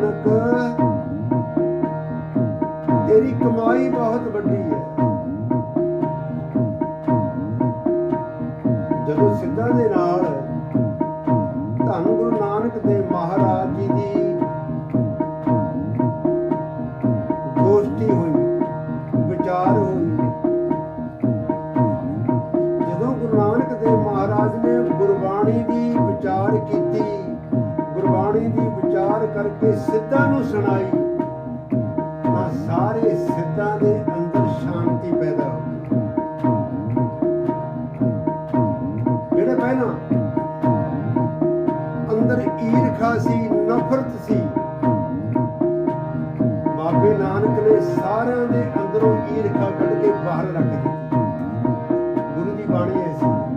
ਨਾਨਕ ਤੇਰੀ ਕਮਾਈ ਬਹੁਤ ਵੱਡੀ ਹੈ। ਜਦੋਂ ਸਿੱਧਾ ਦੇ ਨਾਲ ਧੰਨ ਗੁਰੂ ਨਾਨਕ ਬਾਣੀ ਦੀ ਵਿਚਾਰ ਕਰਕੇ ਸਿੱਧਾਂ ਨੂੰ ਸੁਣਾਈ, ਤਾਂ ਸਾਰੇ ਸਿੱਧਾਂ ਦੇ ਅੰਦਰ ਸ਼ਾਂਤੀ ਪੈਦਾ ਹੋ ਗਈ। ਜਿਹੜੇ ਪਹਿਲਾਂ ਅੰਦਰ ਈਰਖਾ ਸੀ, ਨਫ਼ਰਤ ਸੀ, ਬਾਬੇ ਨਾਨਕ ਨੇ ਸਾਰਿਆਂ ਦੇ ਅੰਦਰੋਂ ਈਰਖਾ ਕੱਢ ਕੇ ਬਾਹਰ ਰੱਖ ਦਿੱਤੀ। ਗੁਰੂ ਦੀ ਬਾਣੀ ਐਸੀ